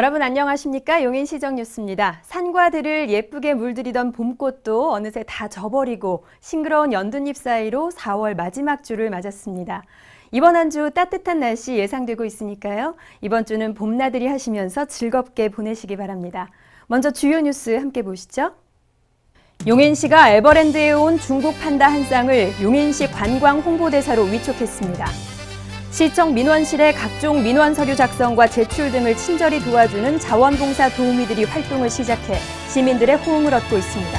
여러분 안녕하십니까? 용인시정 뉴스입니다. 산과 들을 예쁘게 물들이던 봄꽃도 어느새 다 져버리고 싱그러운 연두잎 사이로 4월 마지막 주를 맞았습니다. 이번 한 주 따뜻한 날씨 예상되고 있으니까요. 이번 주는 봄나들이 하시면서 즐겁게 보내시기 바랍니다. 먼저 주요 뉴스 함께 보시죠. 용인시가 에버랜드에 온 중국 판다 한 쌍을 용인시 관광 홍보대사로 위촉했습니다. 시청 민원실의 각종 민원 서류 작성과 제출 등을 친절히 도와주는 자원봉사 도우미들이 활동을 시작해 시민들의 호응을 얻고 있습니다.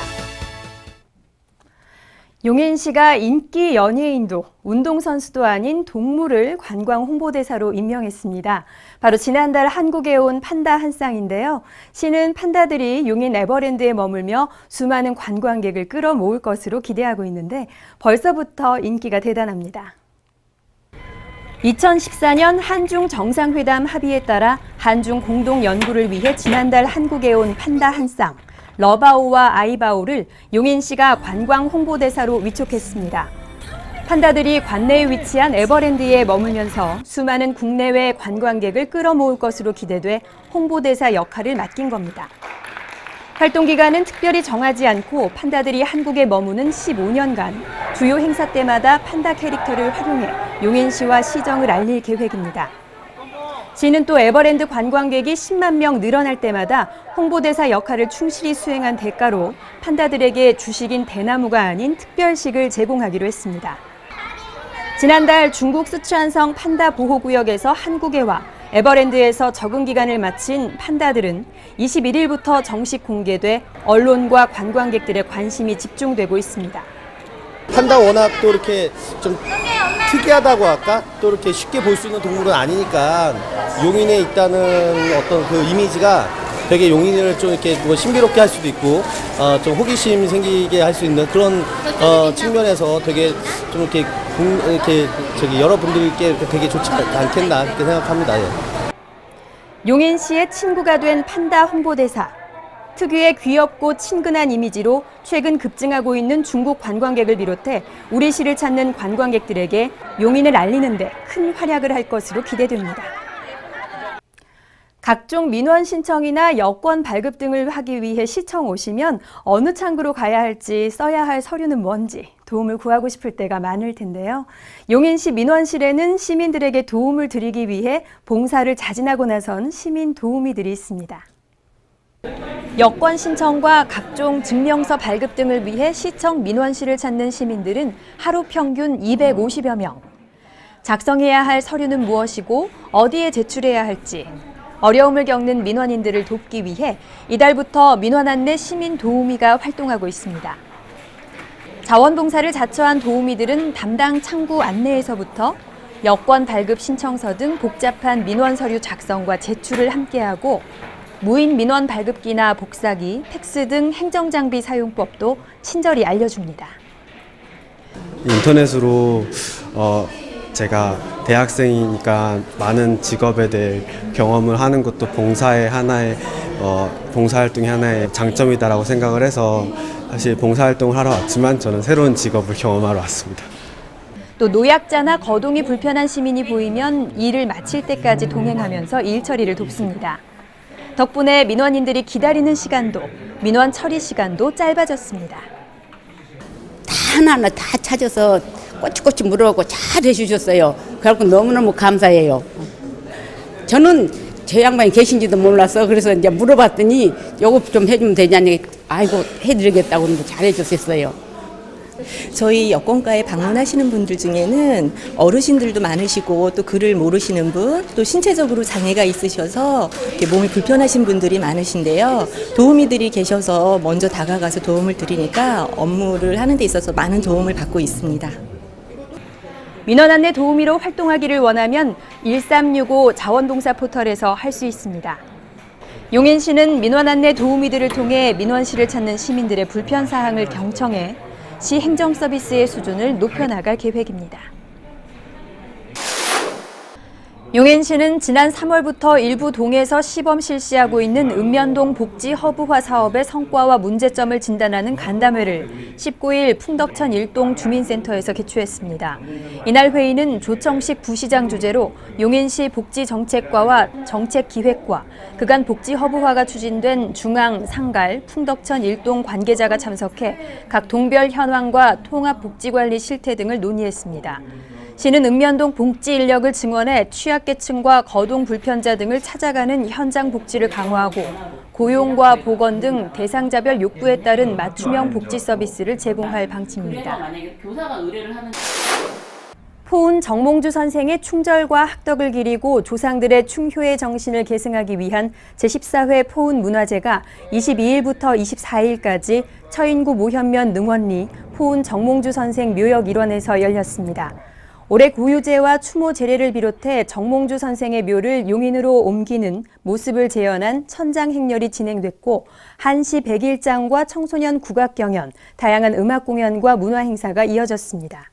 용인시가 인기 연예인도 운동선수도 아닌 동물을 관광 홍보대사로 임명했습니다. 바로 지난달 한국에 온 판다 한 쌍인데요. 시는 판다들이 용인 에버랜드에 머물며 수많은 관광객을 끌어모을 것으로 기대하고 있는데 벌써부터 인기가 대단합니다. 2014년 한중 정상회담 합의에 따라 한중 공동 연구를 위해 지난달 한국에 온 판다 한 쌍, 러바오와 아이바오를 용인 시가 관광 홍보대사로 위촉했습니다. 판다들이 관내에 위치한 에버랜드에 머물면서 수많은 국내외 관광객을 끌어모을 것으로 기대돼 홍보대사 역할을 맡긴 겁니다. 활동 기간은 특별히 정하지 않고 판다들이 한국에 머무는 15년간 주요 행사 때마다 판다 캐릭터를 활용해 용인시와 시정을 알릴 계획입니다. 시는 또 에버랜드 관광객이 10만 명 늘어날 때마다 홍보대사 역할을 충실히 수행한 대가로 판다들에게 주식인 대나무가 아닌 특별식을 제공하기로 했습니다. 지난달 중국 스촨성 판다 보호구역에서 한국에 와 에버랜드에서 적응 기간을 마친 판다들은 21일부터 정식 공개돼 언론과 관광객들의 관심이 집중되고 있습니다. 판다 워낙 또 이렇게 좀 특이하다고 할까? 또 이렇게 쉽게 볼 수 있는 동물은 아니니까 용인에 있다는 어떤 그 이미지가 되게 용인을 좀 이렇게 뭐 신비롭게 할 수도 있고 어, 좀 호기심 생기게 할 수 있는 그런 어, 측면에서 되게 좀 이렇게 국- 이렇게 저기 여러분들께 되게 좋지 않겠나 그렇게 생각합니다. 예. 용인시의 친구가 된 판다 홍보대사. 특유의 귀엽고 친근한 이미지로 최근 급증하고 있는 중국 관광객을 비롯해 우리 시를 찾는 관광객들에게 용인을 알리는데 큰 활약을 할 것으로 기대됩니다. 각종 민원 신청이나 여권 발급 등을 하기 위해 시청 오시면 어느 창구로 가야 할지 써야 할 서류는 뭔지 도움을 구하고 싶을 때가 많을 텐데요. 용인시 민원실에는 시민들에게 도움을 드리기 위해 봉사를 자진하고 나선 시민 도우미들이 있습니다. 여권 신청과 각종 증명서 발급 등을 위해 시청 민원실을 찾는 시민들은 하루 평균 250여 명. 작성해야 할 서류는 무엇이고 어디에 제출해야 할지 어려움을 겪는 민원인들을 돕기 위해 이달부터 민원 안내 시민 도우미가 활동하고 있습니다. 자원봉사를 자처한 도우미들은 담당 창구 안내에서부터 여권 발급 신청서 등 복잡한 민원 서류 작성과 제출을 함께하고 무인 민원 발급기나 복사기, 팩스 등 행정장비 사용법도 친절히 알려줍니다. 인터넷으로 어 제가 대학생이니까 많은 직업에 대해 경험을 하는 것도 봉사의 하나의 어 봉사활동의 하나의 장점이다라고 생각을 해서 사실 봉사활동을 하러 왔지만 저는 새로운 직업을 경험하러 왔습니다. 또 노약자나 거동이 불편한 시민이 보이면 일을 마칠 때까지 동행하면서 일 처리를 돕습니다. 덕분에 민원인들이 기다리는 시간도 민원 처리 시간도 짧아졌습니다. 다 하나하나 다 찾아서 꼬치꼬치 물어보고 잘 해주셨어요. 그래갖고 너무너무 감사해요. 저는 저 양반이 계신지도 몰라서 그래서 이제 물어봤더니 요거 좀 해주면 되냐니 아이고 해드리겠다고 그러는데 잘 해주셨어요. 저희 여권가에 방문하시는 분들 중에는 어르신들도 많으시고 또 글을 모르시는 분, 또 신체적으로 장애가 있으셔서 몸이 불편하신 분들이 많으신데요. 도우미들이 계셔서 먼저 다가가서 도움을 드리니까 업무를 하는 데 있어서 많은 도움을 받고 있습니다. 민원 안내 도우미로 활동하기를 원하면 1365 자원봉사 포털에서 할 수 있습니다. 용인시는 민원 안내 도우미들을 통해 민원실을 찾는 시민들의 불편 사항을 경청해 시 행정 서비스의 수준을 높여 나갈 계획입니다. 용인시는 지난 3월부터 일부 동에서 시범 실시하고 있는 읍면동 복지 허브화 사업의 성과와 문제점을 진단하는 간담회를 19일 풍덕천 일동 주민센터에서 개최했습니다. 이날 회의는 조청식 부시장 주재로 용인시 복지정책과와 정책기획과 그간 복지 허브화가 추진된 중앙, 상갈, 풍덕천 일동 관계자가 참석해 각 동별 현황과 통합복지관리 실태 등을 논의했습니다. 시는 읍면동 복지 인력을 증원해 취약계층과 거동 불편자 등을 찾아가는 현장 복지를 강화하고 고용과 보건 등 대상자별 욕구에 따른 맞춤형 복지 서비스를 제공할 방침입니다. 포운 정몽주 선생의 충절과 학덕을 기리고 조상들의 충효의 정신을 계승하기 위한 제14회 포운 문화제가 22일부터 24일까지 처인구 모현면 능원리 포운 정몽주 선생 묘역 일원에서 열렸습니다. 올해 고유제와 추모 제례를 비롯해 정몽주 선생의 묘를 용인으로 옮기는 모습을 재현한 천장 행렬이 진행됐고 한시 백일장과 청소년 국악 경연, 다양한 음악 공연과 문화 행사가 이어졌습니다.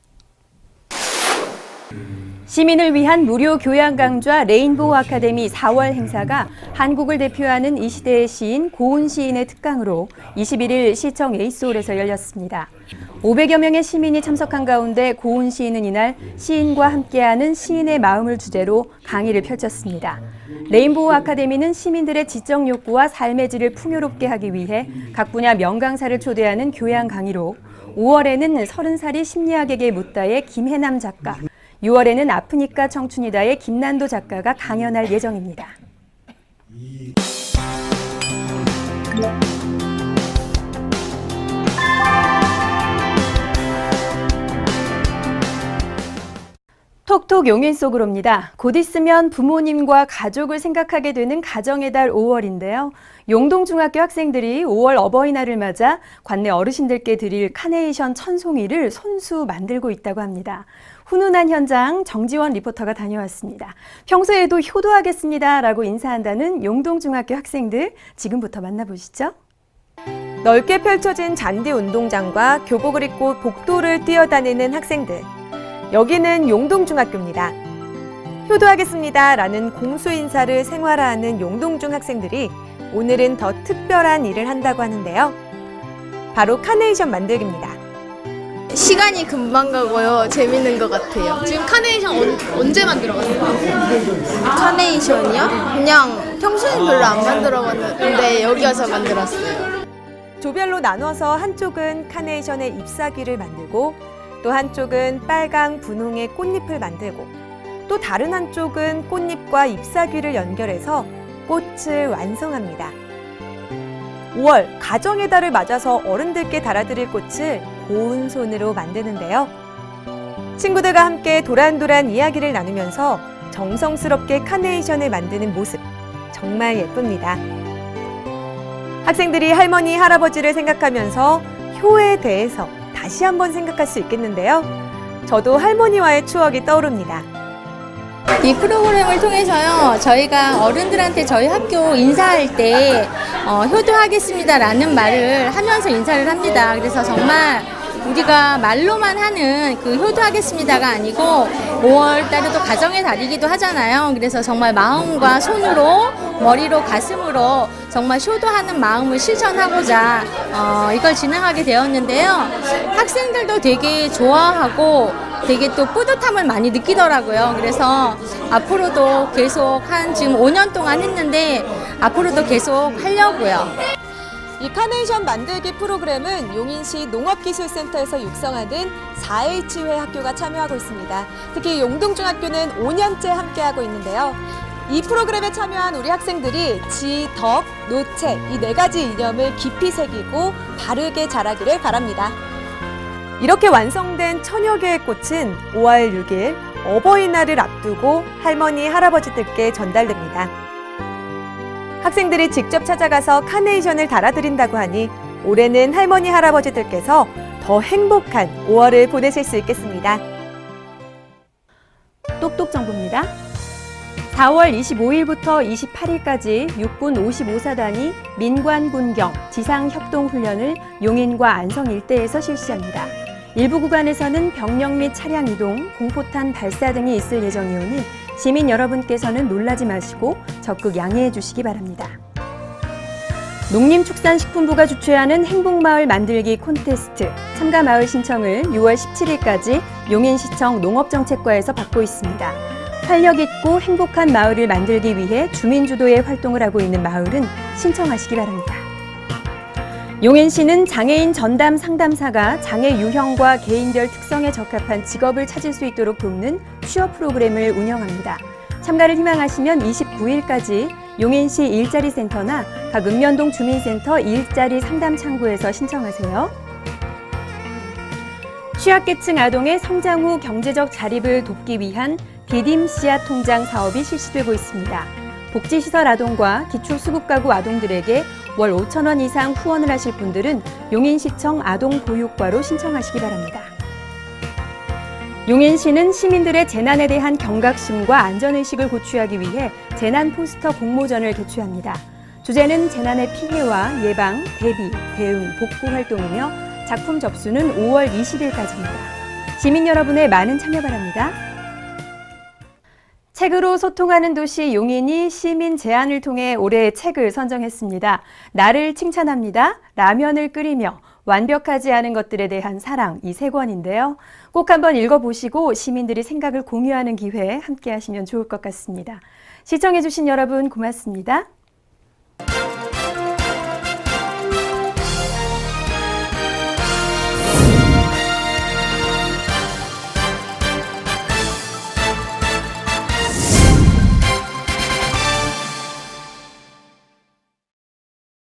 시민을 위한 무료 교양 강좌 레인보우 아카데미 4월 행사가 한국을 대표하는 이 시대의 시인 고은 시인의 특강으로 21일 시청 에이스홀에서 열렸습니다. 500여 명의 시민이 참석한 가운데 고은 시인은 이날 시인과 함께하는 시인의 마음을 주제로 강의를 펼쳤습니다. 레인보우 아카데미는 시민들의 지적 욕구와 삶의 질을 풍요롭게 하기 위해 각 분야 명강사를 초대하는 교양 강의로 5월에는 30살이 심리학에게 묻다의 김해남 작가, 6월에는 아프니까 청춘이다의 김난도 작가가 강연할 예정입니다. 톡톡 용인 속으로입니다. 곧 있으면 부모님과 가족을 생각하게 되는 가정의 달 5월인데요. 용동중학교 학생들이 5월 어버이날을 맞아 관내 어르신들께 드릴 카네이션 천송이를 손수 만들고 있다고 합니다. 훈훈한 현장 정지원 리포터가 다녀왔습니다. 평소에도 효도하겠습니다 라고 인사한다는 용동중학교 학생들 지금부터 만나보시죠. 넓게 펼쳐진 잔디 운동장과 교복을 입고 복도를 뛰어다니는 학생들. 여기는 용동중학교입니다. 효도하겠습니다 라는 공수 인사를 생활화하는 용동중 학생들이 오늘은 더 특별한 일을 한다고 하는데요. 바로 카네이션 만들기입니다. 시간이 금방 가고요. 재밌는 것 같아요. 지금 카네이션 언, 언제 만들어갔어요? 카네이션이요? 그냥 평소엔 별로 안 만들어봤는데 여기 와서 만들었어요. 조별로 나눠서 한쪽은 카네이션의 잎사귀를 만들고 또 한쪽은 빨강 분홍의 꽃잎을 만들고 또 다른 한쪽은 꽃잎과 잎사귀를 연결해서 꽃을 완성합니다. 5월 가정의 달을 맞아서 어른들께 달아드릴 꽃을 고운 손으로 만드는데요. 친구들과 함께 도란도란 이야기를 나누면서 정성스럽게 카네이션을 만드는 모습 정말 예쁩니다. 학생들이 할머니, 할아버지를 생각하면서 효에 대해서 다시 한번 생각할 수 있겠는데요. 저도 할머니와의 추억이 떠오릅니다. 이 프로그램을 통해서요, 저희가 어른들한테 저희 학교 인사할 때, 어, 효도하겠습니다라는 말을 하면서 인사를 합니다. 그래서 정말 우리가 말로만 하는 그 효도하겠습니다가 아니고 5월 달에 또 가정의 달이기도 하잖아요. 그래서 정말 마음과 손으로 머리로 가슴으로 정말 효도하는 마음을 실천하고자 어, 이걸 진행하게 되었는데요. 학생들도 되게 좋아하고 되게 또 뿌듯함을 많이 느끼더라고요. 그래서 앞으로도 계속 한 지금 5년 동안 했는데 앞으로도 계속 하려고요. 이 카네이션 만들기 프로그램은 용인시 농업기술센터에서 육성하는 4H회 학교가 참여하고 있습니다. 특히 용동중학교는 5년째 함께하고 있는데요. 이 프로그램에 참여한 우리 학생들이 지, 덕, 노체 이네 가지 이념을 깊이 새기고 바르게 자라기를 바랍니다. 이렇게 완성된 천여 개의 꽃은 5월 6일 어버이날을 앞두고 할머니, 할아버지들께 전달됩니다. 학생들이 직접 찾아가서 카네이션을 달아드린다고 하니 올해는 할머니, 할아버지들께서 더 행복한 5월을 보내실 수 있겠습니다. 똑똑 정보입니다. 4월 25일부터 28일까지 육군 55사단이 민관군경 지상협동훈련을 용인과 안성 일대에서 실시합니다. 일부 구간에서는 병력 및 차량 이동, 공포탄 발사 등이 있을 예정이오니 시민 여러분께서는 놀라지 마시고 적극 양해해 주시기 바랍니다. 농림축산식품부가 주최하는 행복마을 만들기 콘테스트 참가 마을 신청을 6월 17일까지 용인시청 농업정책과에서 받고 있습니다. 활력 있고 행복한 마을을 만들기 위해 주민 주도의 활동을 하고 있는 마을은 신청하시기 바랍니다. 용인시는 장애인 전담 상담사가 장애 유형과 개인별 특성에 적합한 직업을 찾을 수 있도록 돕는 취업 프로그램을 운영합니다. 참가를 희망하시면 29일까지 용인시 일자리 센터나 각 읍면동 주민센터 일자리 상담 창구에서 신청하세요. 취약계층 아동의 성장 후 경제적 자립을 돕기 위한 디딤 씨앗 통장 사업이 실시되고 있습니다. 복지시설 아동과 기초수급가구 아동들에게 월 5천 원 이상 후원을 하실 분들은 용인시청 아동보육과로 신청하시기 바랍니다. 용인시는 시민들의 재난에 대한 경각심과 안전의식을 고취하기 위해 재난 포스터 공모전을 개최합니다. 주제는 재난의 피해와 예방, 대비, 대응, 복구 활동이며 작품 접수는 5월 20일까지입니다. 시민 여러분의 많은 참여 바랍니다. 책으로 소통하는 도시 용인이 시민 제안을 통해 올해의 책을 선정했습니다. 나를 칭찬합니다. 라면을 끓이며 완벽하지 않은 것들에 대한 사랑 이 세 권인데요. 꼭 한번 읽어보시고 시민들이 생각을 공유하는 기회에 함께 하시면 좋을 것 같습니다. 시청해주신 여러분 고맙습니다.